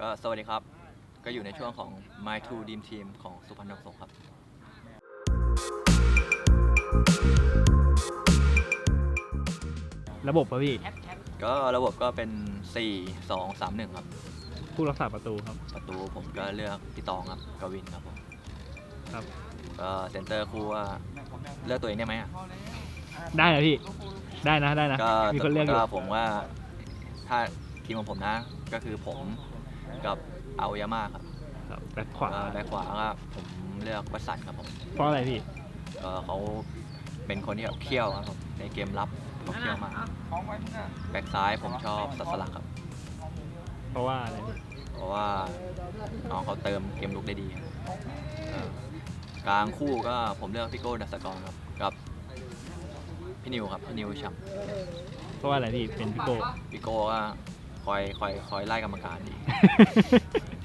ก็สวัสดีครับ ก็อยู่ในช่วงของ My Two Dream Team ของสุพรรณทองสงฆ์ครับ ระบบป่ะพี่ ก็ระบบก็เป็น 4 2 3 1 ครับ ผู้รักษาประตูครับ ประตูผมก็เลือกพี่ตองครับกวินครับผมครับ ก็เซนเตอร์คู่ว่าเลือกตัวเองได้ไหมอะได้นะพี่ ได้นะได้นะ ก็มีคนเลือกอยู่ ก็ผมว่าถ้าทีมของผมนะ ก็คือผม กับเอายาม่าครับครับแบ็คขวาอ่าแบ็คขวาก็ผมเลือกวัสันครับผมเพราะอะไรพี่ก็เขาเป็นคนที่แบบเขี้ยวครับผมในเกมรับเขาเขี้ยวมากแบ็คซ้ายผมชอบสัสลักครับ เพราะว่าอะไรพี่เพราะว่าน้องเขาเติมเกมลุกได้ดีครับเอ่อกลางคู่ก็ผมเลือกพี่โก้ดัสกรครับกับพี่นิวครับพี่นิวชัมเพราะว่าอะไรพี่เป็นพี่โก้พี่โก้ก็ คอยคอยคอยไล่กรรมการดี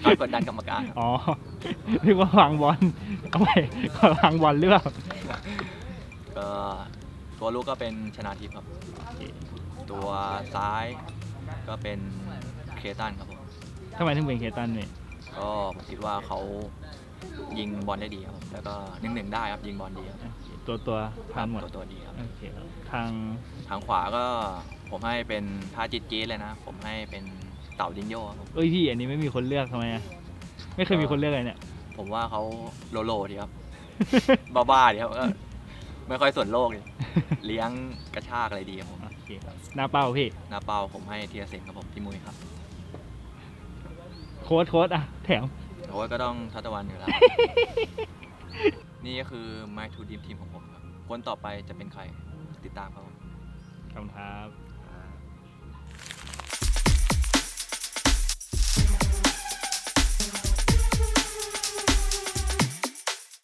คอยกดดันกรรมการครับอ๋อนึกว่าวางบอลเอาไปวางบอลหรือเปล่าก็ตัวลูกก็เป็นชนะทิพย์ครับโอเคตัวซ้ายก็เป็นเคตันครับผมทำไมถึงเป็นเคตันเนี่ยก็ผมคิดว่าเขายิงบอลได้ดีครับผมแล้วก็หนึ่งหนึ่งได้ครับยิงบอลดีครับโอเคตัวตัวทานหมดตัวตัวดีครับโอเคครับทางทางขวาก็ ผมให้เป็นท่าจิตจีดเลยนะ ผมให้เป็นเต่าดินโยครับผมเอ้ยพี่อันนี้ไม่มีคนเลือกทำไมอะไม่เคยมีคนเลือกเลยเนี่ย ผมว่าเขาโลโลดีครับ บ้าๆดีครับก็ไม่ค่อยสนโลกเลยเลี้ยงกระชากอะไรดีครับผมโอเคครับหน้าเป้าพี่ หน้าเป้าผมให้เทียเซนครับผมพี่มุ้ยครับโค้ดโค้ดอะแถมโอ้ยก็ต้องทัตะวันอยู่แล้ว นี่ก็คือ My Two Dream Team ของผมครับ คนต่อไปจะเป็นใครติดตามครับผมขอบคุณครับ